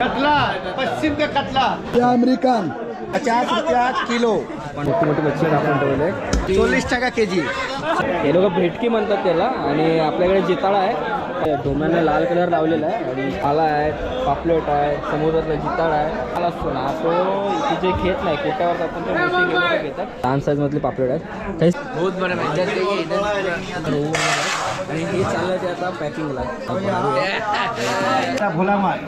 कतला पश्चिम का कतला अमेरिकन पचास रुपया किलो। मोठी मोठी मच्छी आपण ठेवले चोलीस टका के जी हे लोक भेटकी म्हणतात त्याला आणि आपल्याकडे जिताळा आहे. डोम्याने लाल कलर लावलेला आहे आणि आला आहे पापलेट आहे समुद्रातला जिताळा आहे. आला असतो ना तो तिथे घेत नाही कोट्यावर आपण ते मोठी घेतात. लहान साईज मधले पापलेट आहेत. बहुत बड़ा आणि हे चाललं ते आता पॅकिंगला. भोला माल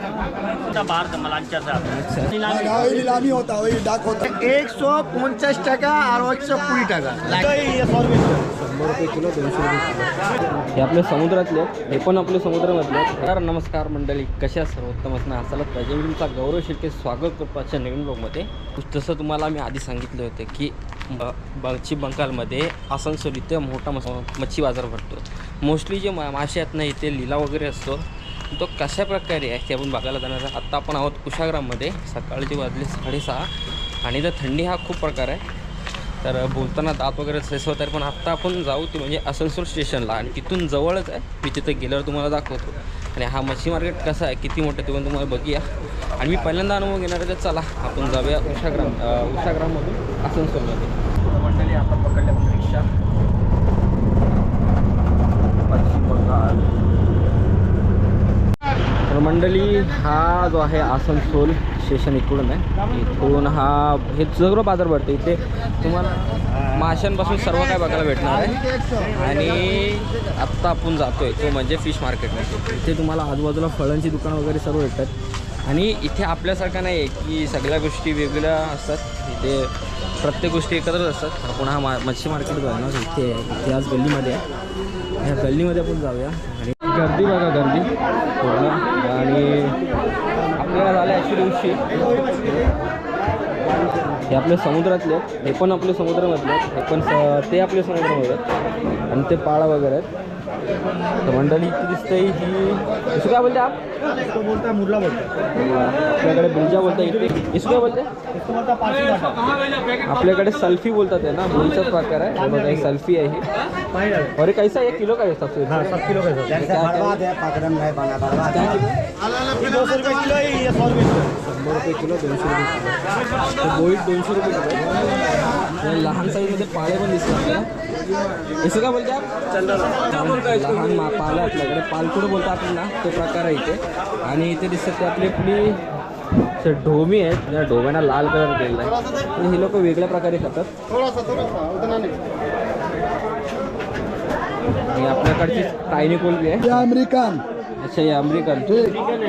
गावी निलामी होता वही डाक होता एक सौ पचास टका और एक सौ कुड़ी टका शंभर रुपये किलो दोनशे रुपये किलो. हे आपले समुद्रातले. हे पण आपले समुद्रामधले. तर नमस्कार मंडळी. कशा सर्वोत्तम असणं असायला पाहिजे मी तुमचा गौरव शिर्के स्वागत करतो आजच्या नवीन ब्लॉगमध्ये जसं तुम्हाला मी आधी सांगितलं होतं की ब पश्चिम बंगालमध्ये आसनसोल इथे मोठा मच्छी बाजार भरतो. मोस्टली जे मा मासे आहेत ना इथे लिला वगैरे असतो. तो कशा प्रकारे आहे ते आपण बघायला जाणार आहे आत्ता आपण आहोत कुशाग्राममध्ये. सकाळचे वाजले साडेसहा आणि इथं थंडी हा खूप प्रकार आहे. तर बोलताना दात वगैरे सेस होत आहे पण आत्ता आपण जाऊ ते म्हणजे आसनसोल स्टेशनला आणि तिथून जवळच आहे. मी तिथं गेल्यावर तुम्हाला दाखवतो. आणि हा मच्छी मार्केट कसा आहे किती मोठं ते पण तुम्हाला बघूया. आणि मी पहिल्यांदा अनुभव घेणार आहे तर चला आपण जाऊया उषाग्राम उषाग्राममधून आसनसोलमध्ये. मंडळी आता पकडल्या रिक्षा. पश्चिम बंगाल तर मंडळी हा जो आहे आसनसोल स्टेशन इकडून आहे. इथून हा हे सगळं बाजार भरतं. इथे तुम्हाला माशांपासून सर्व काय बघायला भेटणार आहे. आणि आत्ता आपण जातो आहे तो म्हणजे फिश मार्केटमध्ये. इथे तुम्हाला आजूबाजूला फळांची दुकानं वगैरे सर्व भेटतात. आणि इथे आपल्यासारखं नाही आहे की सगळ्या गोष्टी वेगवेगळ्या असतात. इथे प्रत्येक गोष्टी एकत्रच असतात. आपण हा मा मच्छी मार्केट जाणार इथे आहे. इथे आज गल्लीमध्ये आहे. ह्या गल्लीमध्ये आपण जाऊया. आणि गर्दी बघा गर्दी. पूर्ण आणि आपल्याला झालं ॲक्च्युली दिवशी हे आपले समुद्रातले आहेत. हे पण आपले समुद्रामधले आहेत. हे पण स ते आपले समुद्रामध्ये आहेत. आणि ते पाळा वगैरे आहेत. तर मंडळी इथे दिसतंय ही इसको काय बोलते आप? इसको बोलता है मुरला बोलता आपल्याकडे बिलजा बोलता इथे. इसको काय बोलते? आपल्याकडे सल्फी बोलतात आहे ना बोलचाच प्रकार आहे. बघा, ही सल्फी आहे ही. और ये कैसा है एक किलो का है सबसे हाँ सब किलो का सर? क्या- क्या- क्या है किलो? ये दो सौ रुपये किलो है ये सौ रुपये किलो शंभर रुपये किलो दोनशे रुपये बोईट दोनशे रुपये किलो. लहान साईजमध्ये पाळे पण दिसतात आपल्याला. इसं का बोलते? लहान मा पालं आपल्याकडे. पालकुड बोलतात आपण ना तो प्रकार आहे इथे. आणि इथे दिसतात ते आपली आपली ढोमी आहेत. त्या ढोम्यांना लाल कलर केलेला आहे. आणि हे लोक वेगळ्या प्रकारे खातात. आणि आपल्याकडची टायनी कोलबी आहे. अमेरिकन. अच्छा ये अमेरिकन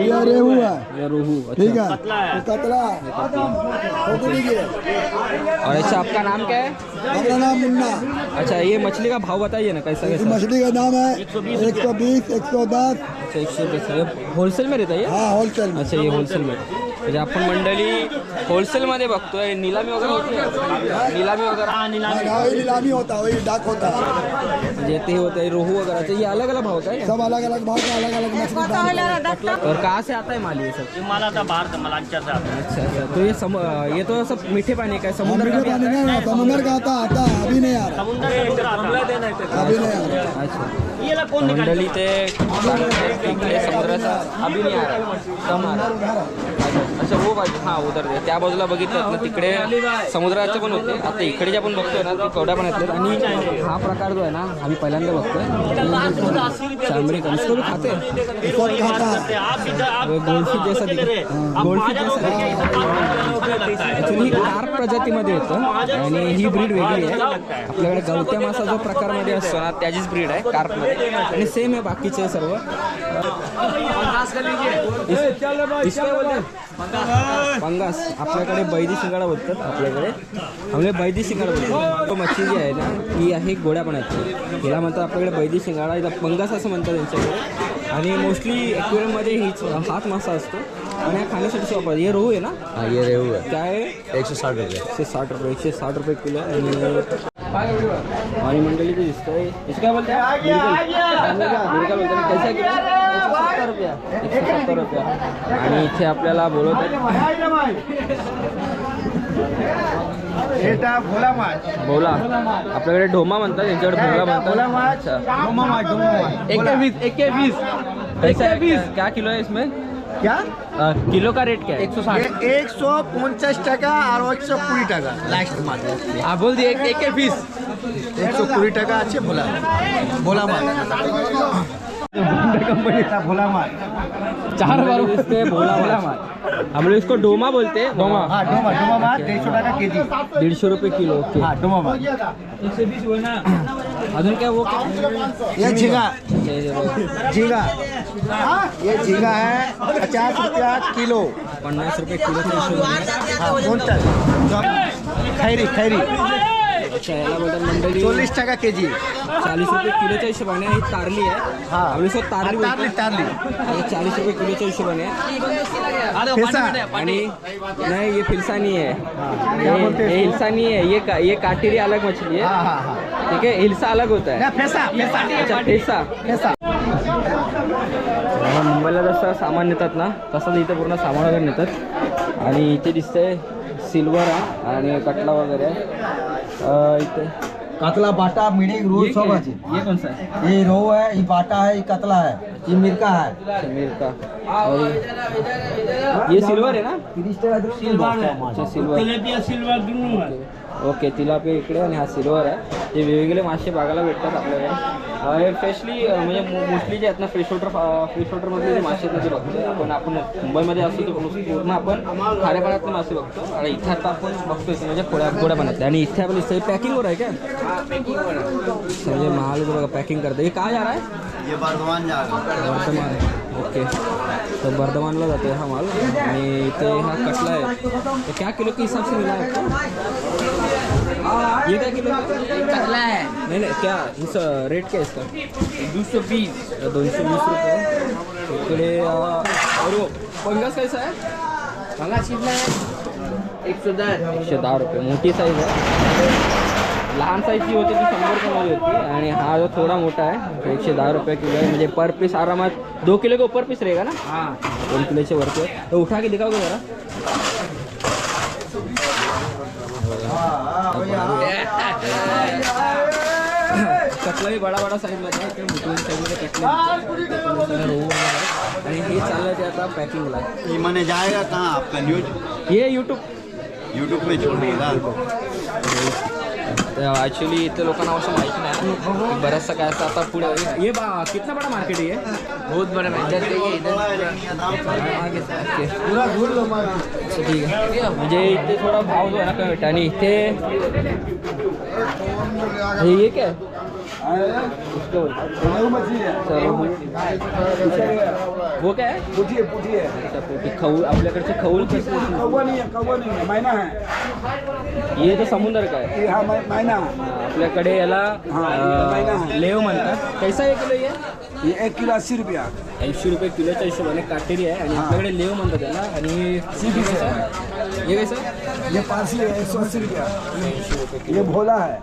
ये रेहू है या रोहू ठीक अच्छा है कतला है और अच्छा आपका नाम क्या है? हमारा नाम मुन्ना। अच्छा ये मछली का भाव बताइए ना कैसा कैसा मछली का नाम है एक सौ बीस एक सौ दस। अच्छा एक सौ रुपये होलसेल में रहता है हाँ होलसेल में। अच्छा ये होलसेल में। म्हणजे आपण मंडळी होलसेलमध्ये बघतोय निलामी वगैरे होती? निलामी वगैरे हाँ, नीलामी होता वही डाक होता है म्हणजे ते होत आहे रोहू वगैरे अच्छा ये अलग अलग भाव होता है सब अलग अलग भाव का अलग अलग मछली दाम है। और कहाँ से आता है माल ये सब मला आता बाहर से मलांचा से आता. है अच्छा अच्छा. तो ये सम ये तो सब मीठे पानी का है समुद्र का पानी है है, समुंदर का आता आता है, अभी नहीं आ रहा समुद्र है अभी नहीं आ रहा अच्छा. मंडळी ते इकडे समुद्राचा अभि नाही आ रहा. कम आ रहा. अच्छा हो बाजू हां उधर ते. त्या बाजूला बघितलं ना तिकडे समुद्राचे पण होते आता इकडे जे आपण बघतोय ना ते कवड्या पण आहेत आणि हा प्रकार जो आहे ना आम्ही पहिल्यांदा बघतोय चांबडी भी खाते हैं. खाता है जैसा जैसा कार्प प्रजातीमध्ये येतं आणि ही ब्रीड वेगळी आहे आपल्याकडे गवत्या मासा जो प्रकारमध्ये असतो ना त्याचीच ब्रीड आहे कार्पमध्ये आणि सेम आहे बाकीचे सर्व. काय बोलतात पंगास. आपल्याकडे बैदी शिंगाडा बोलतात आपल्याकडे. आम्ही बैदी शिंगाडा बोलतो तो मच्छी जी आहे ना ही आहे गोड्या पाण्याची हिला म्हणतात आपल्याकडे बैदी शिंगाडा हिला पंगास असं म्हणतात त्यांच्याकडे. आणि मोस्टली ॲक्वेरियममध्ये हीच हाच मासा असतो. आणि हा खाण्यासाठी वापरतात हे रोहू आहे ना? हाँ ये रेहू काय आहे? एक सौ साठ रुपये. एकशे साठ रुपये एकशे साठ रुपये किलो आणि आणि मंडळी ते दिसतंय इसको काय बोलते मिरकल बोलते ना कैसा किलो एकशे सत्तर रुपया. एकशे सत्तर रुपया. आणि इथे आपल्याला बोलवत बोला आपल्याकडे ढोमा म्हणतात यांच्याकडे भोला म्हणतात. एक बीस एक के बीस कैसा है क्या किलो है इसमें? क्या? किलो का रेट क्या है? एक सौ ये एक सौ पचास टका और एक सौ कुड़ी टका। लास्ट आप बोल दिए एक एक पीस कंपनी भोला माल चार बार भोला भोला माल हम लोग इसको डोमा बोलते हैं। डोमा। हाँ डोमा डोमा माल डेढ़ सौ टका के जी दीडशे रुपये किलो हाँ डोमा माल। अजून काय वो ये झींगा। हे जे बघ, झींगा। ये झींगा है पचास रुपया किलो। पन्नास रुपये किलोच्या हाँ क्विंटल खैरी खैरी। अच्छा मंडळी चौलीस टका के जी चाळीस रुपये किलोच्या हिशोबाने ही तारली आहे. हा. तारली तारली तारली. रुपये किलोच्या हिशोबाने. फिरसा आणि नहीं ये है. ये, हैं हिलसा नहीं है ये का, ये काटेरी अलग मछली है हाँ हाँ हाँ. ठीक है हिलसा अलग होता है ना फैसा फैसा. अच्छा फैसा. मुंबईला जसं सामान नेतात ना तसंच इथे पूर्ण सामान वगैरे नेतात. आणि इथे दिसतंय सिल्वर आहे आणि कटला वगैरे. आहे अं, इथे. कतला बाटा मिडिंग रोल सब है? ये कौन सा है? ये रोहू है ये बाटा है ये कतला है ये मिर्का है. मिर्का. और ये- सिल्वर है ना? टका अच्छा सिल्वर. ओके तिलापी इकडे आणि हा सिल्वर आहे. हे वेगवेगळे मासे बघायला भेटतात आपल्याकडे. हे फ्रेशली म्हणजे मोस्टली जे आहेत ना फ्रेश वॉटर फ्रेश वॉटरमधले जे मासे आहेत ना ते बघतो आपण आपण मुंबईमध्ये असतो पूर्ण आपण खाऱ्या पाण्यातले मासे बघतो. आणि इथे आता आपण बघतो इथे म्हणजे गोड्या गोड्या पाण्यातले. आणि इथे आपण दिसतं पॅकिंगवर आहे का म्हणजे महाल बघा पॅकिंग करतं हे काय यार आहे? ये बर्धमान जा वर्धमान ओके तो बर्धमानला जाते हा माल. आणि इथे हा कटला है तो क्या किलो के हिसाब से मिला है ये क्या किलो कटला है। नहीं नहीं क्या इस रेट क्या इसका? दो सौ बीस। दोन सौ वीस रुपये इकडे और वो पंगास कैसा है? पंगास कितना है? एकशे दहा एकशे दहा रुपये मोठी साईज आहे लहान साईजची होती ती शंभर रुपयामध्ये होती आणि हा जो थोडा मोठा आहे तो एकशे दहा रुपये किलो आहे म्हणजे पर पीस आरामात दो किलो के ऊपर पीस रहेगा ना? हाँ। दोन किलोचे वरती आहे. तो उठा के दिखाओगे जरा? कटला भी बडा बडा साईजमध्ये आहे है मोठी साईजमध्ये कटला रोहू वगैरे. आणि हे चाललं ते आता पॅकिंगला ये मैंने जाएगा कहाँ? आपका न्यूज़ ये यूट्यूब यूट्यूब में छोड़ छोड़िएगा ॲक्च्युली इथे लोकांना असं माहिती नाही बऱ्याचसा काय असं आता पुढे ये बा कितना बडा मार्केट आहे बहुत बड़ा ठीक आहे म्हणजे इथे थोडा भाव जो आहे ना कमी आणि इथे हे ये क्या वो काय आहे पूछिए पूछिए अच्छा, पोटी. खऊल आपल्याकडचे खऊल कौवा नहीं है कौवा नहीं है मैना है ये तर समुद्र काय ये हाँ मै- मैना है आपल्याकडे याला हा, अं, आहे. लेव म्हणतात कैसा आहे किलो ये ये एक किलो अस्सी रुपया. ऐंशी रुपये किलोच्या हिशोबाने काटेरी आहे आणि हा. आपल्याकडे लेव म्हणतात त्याला आणि से कसं? है। हे कसं ये पार्सली है एक सौ अस्सी रुपया. ऐंशी रुपये ये भोला है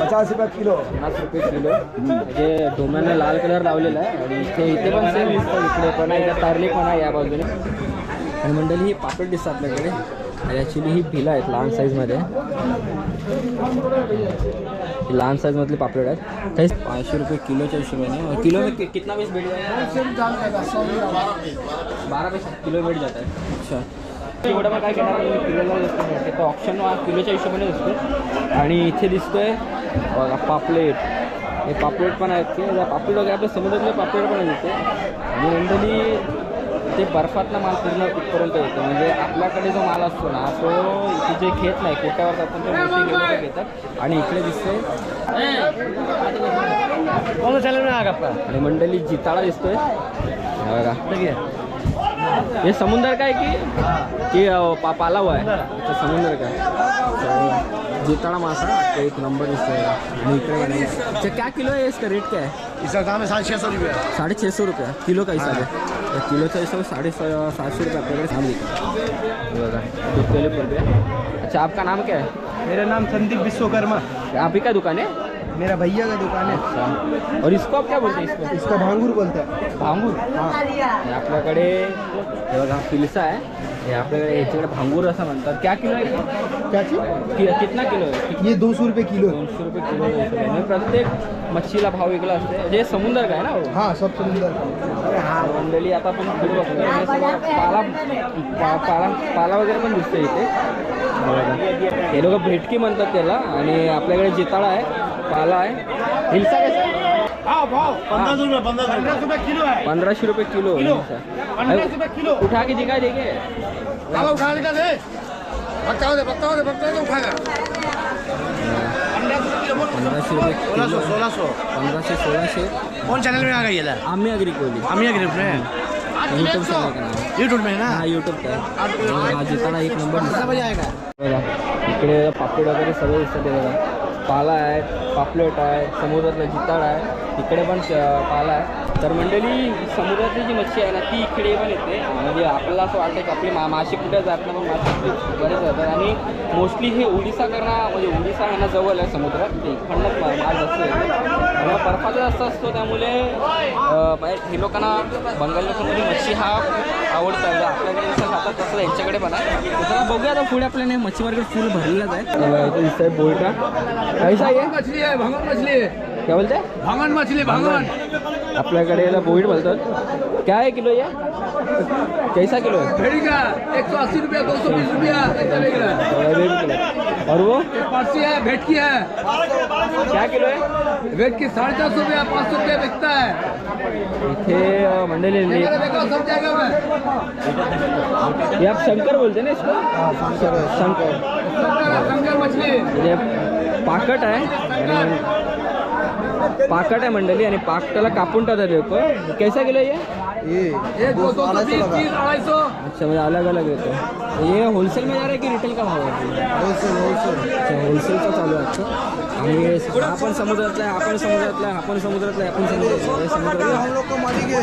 पचास रुपया किलो. पन्नास रुपये किलो. म्हणजे डोम्याने लाल कलर लावलेला आहे आणि इथे इथे पण सेम दिसतं इकडे पण आहे तारली पण आहे या बाजूने. आणि मंडळी ही पापड दिसतं आपल्याकडे. आणि ॲक्च्युली ही भिला आहेत लहान साईजमध्ये ही लहान साईजमधले पापलेट आहेत. काही पाचशे रुपये किलोच्या हिशोबाने. किलो में कि- कितना पीस भेट बारा पैसे किलो भेट जात आहे. अच्छा. एवढं मग काय करणार किलोला जास्त भेटते तर ऑप्शन किलोच्या हिशोबाने असतो आणि इथे दिसतोय बघा पापलेट. हे पापलेट पण आहेत की या पापलेट वगैरे आपल्या समुद्रातले पापलेट पण आहेत इथे. आणि नंदनी ते बर्फातला माल पूर्ण इथपर्यंत येतो. म्हणजे आपल्याकडे जो माल असतो ना तो इथे जे घेत नाही कोट्यावर जातात ते मोठी घेऊन घेतात. आणि इकडे दिसते आणि मंडळी जिताळा दिसतोय. हा हे समुद्र काय की की अ, पा पाला हुआ है अच्छा समुद्र का अच्छा, जिताड़ा मासा तो एक नंबर अच्छा क्या किलो है इसका? रेट क्या है? इसका दाम है साढ़े छः सौ रुपया। साढ़े छः सौ रुपया। किलो का हिसाब है। तो किलो का हिसाब साढ़े सा- सातशे रुपये आपल्याकडे सांग हे। बघा दो किलो पर रुपये अच्छा आपका नाम क्या है? मेरा नाम संदीप विश्वकर्मा। आप ही का दुकान है? मेरा भैया का दुकान है। अच्छा। और इसको आप क्या बोलते हैं इसको? इसका भांगूर बोलता है। भांगूर? हे। आपल्याकडे हे बघा फिलसा आहे हे आपल्याकडे याच्याकडे भांगूर असं म्हणतात. क्या किलो आहे? क्या चीज कि- कितना किलो आहे? ये दो सौ रुपये किलो है। दोनशे रुपये किलो दोनशे रुपये. म्हणजे प्रत्येक मच्छीला भाव वेगळा असते. जे समुद्र काय ना हो? हाँ सब समुंदर मंडळी आता आपण पुढे हे पाला पा- पाला पाला वगैरे पण दिसतो इथे. हे लोक भेटकी म्हणतात त्याला. आणि आपल्याकडे जिताळा आहे पाला आहे. हिलसा कसा? पंद्रह रुपये पंद्रह रुपये। किलो है पंधराशे रुपये किलो हिलसा. रुपये किलो। उठा के दिखाई देंगे उठाने का दे। बच्चा दे बच्चा दे बच्चा दे उठाएगा पंधराशे रुपये सोलह सौ किलो. सोलह सौ पंधराशे सोळाशे. कौन चैनल में आ गई है आम्ही अग्री कोहली अमिया ग्रुप में यूट्यूब चॅनल का? नाव यूट्यूब में है ना हा यूट्यूब का हा जिताडा एक नंबर कितना दिसतो. बजे आएगा बघा इकडे पापड वगैरे सगळे दिसतात हे बघा. पाला आहे पापलेट आहे समुद्रातला जिताड आहे. इकडे पण पाला आहे. तर मंडळी समुद्रातली जी मच्छी आहे ना ती इकडे पण येते. म्हणजे आपल्याला असं वाटतं की आपली मा मासे कुठे जात नाही पण मासे बरेच जातात आणि मोस्टली हे उडीसा करणं म्हणजे उडीसा ह्यांना जवळ आहे समुद्रात. ते इकडनंच माल जास्त येते. त्यामुळे बर्फाचा जास्त असतो त्यामुळे हे लोकांना बंगाल लोकांमध्ये मच्छी हा आवडतं. म्हणजे आपल्याकडे जसं खातात तसं यांच्याकडे पण आहे. तर बघूया आता पुढे आपल्याला हे मच्छी मार्केट फुल भरलेलंच आहे. बोलटा कैसा आहे मछली है भांगन मछली काय बोलते भांगन मछली भांगन। आपल्याकडे याला बोईट बोलतात. काय आहे किलो या? कैसा किलो है भेड़ी का एक सौ अस्सी रुपया दो सौ बीस रुपया है। और वो? पारसी है भेटकी है। क्या किलो है? भेट की साढ़े चार सौ रुपया पाँच सौ रुपया बिकता है। इथे मंडळी ये आप शंकर बोलते ना इसको? शंकर शंकर। शंकर मछली। म्हणजे पाकट आणि पाकट आहे मंडळी आणि पाकटाला कापून टाकतात लोक. कैसा किलो ये अच्छा म्हणजे अलग अलग येतो. ये होलसेल में जा रहा है की रिटेल का भाव आहे होलसेल होलसेल होलसेलचा चालू आहे. आणि हा पण समुद्रातला आहे हा पण समुद्रातला आहे हा पण समुद्रातला आहे आपण समुद्रातला आहे, हे समुद्रातला आहे. हम लोग को मालिक है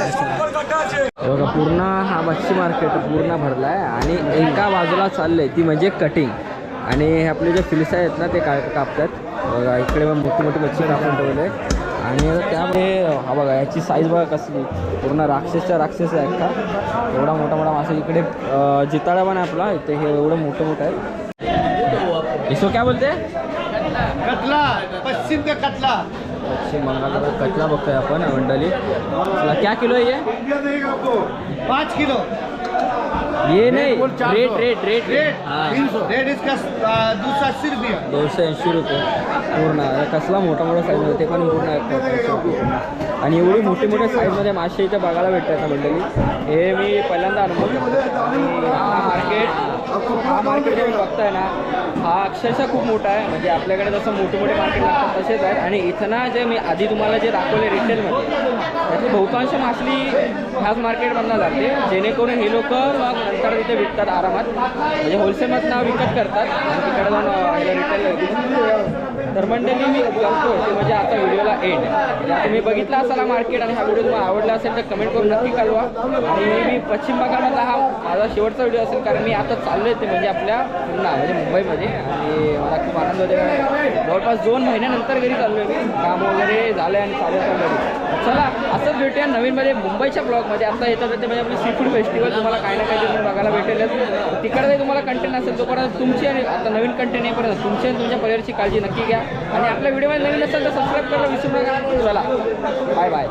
हे बघा पूर्ण हा मच्छी मार्केट पूर्ण भरला आहे आणि एका बाजूला चाललंय ती म्हणजे कटिंग आणि हे आपले जे फिलिसा आहेत ना ते का कापतात. बघा इकडे पण मोठी मोठी मच्छी कापून ठेवले. आणि त्यामध्ये हा बघा याची साईज बघा कसली. पूर्ण राक्षसच्या राक्षस आहे का? एवढा मोठा मोठा मासा इकडे जिताळा पण आहे आपला. इथे हे एवढं मोठं मोठं आहे. इसको क्या बोलते? कतला पश्चिम का कतला पश्चिम बंगाल कचला बघतोय आपण मंडळी. क्या किलो आहे ये? पाँच किलो. ये नाही रेट। रेट रेट रेट इसका दो सौ अस्सी रुपया दोनशे ऐंशी रुपये पूर्ण कसला मोठा मोठा साईजमध्ये ते पण पूर्ण. आणि एवढी मोठी मोठ्या साईजमध्ये मासे इथे बघायला भेटतात ना मंडळी. हे मी पहिल्यांदा हा मार्केट हा मार्केट जे बघताय ना हा अक्षरशः खूप मोठा आहे. म्हणजे आपल्याकडे जसं मोठे मोठे मार्केट लागतात तसेच आहेत. आणि इथं ना जे मी आधी तुम्हाला जे दाखवले रिटेलमध्ये त्यातली बहुतांश मासली ह्याच मार्केटमधनं जाते. जेणेकरून हे लोक मग नंतर तिथे विकतात आरामात. म्हणजे होलसेलमधनं विकत करतात. आणि तिकडे जाऊन रिटेल तर मंडळी मी करतोय ते म्हणजे आता व्हिडिओला एंड तुम्ही म्हणजे बघितला असाल मार्केट आणि हा व्हिडिओ तुम्हाला आवडला असेल तर कमेंट करून नक्की कळवा. आणि मी पश्चिम बंगालमधला हा माझा शेवटचा व्हिडिओ असेल कारण मी आता चाललो ते म्हणजे आपल्या पुन्हा म्हणजे मुंबईमध्ये. आणि मला खूप आनंद होते जवळपास दोन महिन्यानंतर घरी चाललोय मी. काम वगैरे झालं आणि चालू आहे घरी चला असंच भेटूया नवीनमध्ये म्हणजे मुंबईच्या ब्लॉगमध्ये आता येतात ते म्हणजे आपली सी फूड फेस्टिवल तुम्हाला काही ना काही तरी बघायला भेटेलच. तिकडे तुम्हाला कंटेंट असेल तोपर्यंत तुमची आणि आता नवीन कंटेंट येईपर्यंत तुमची आणि तुमच्या परिवारची काळजी नक्की घ्या. आणि आपल्या व्हिडिओमध्ये नवीन असेल तर सबस्क्राईब करायला विसरू नका. Bye bye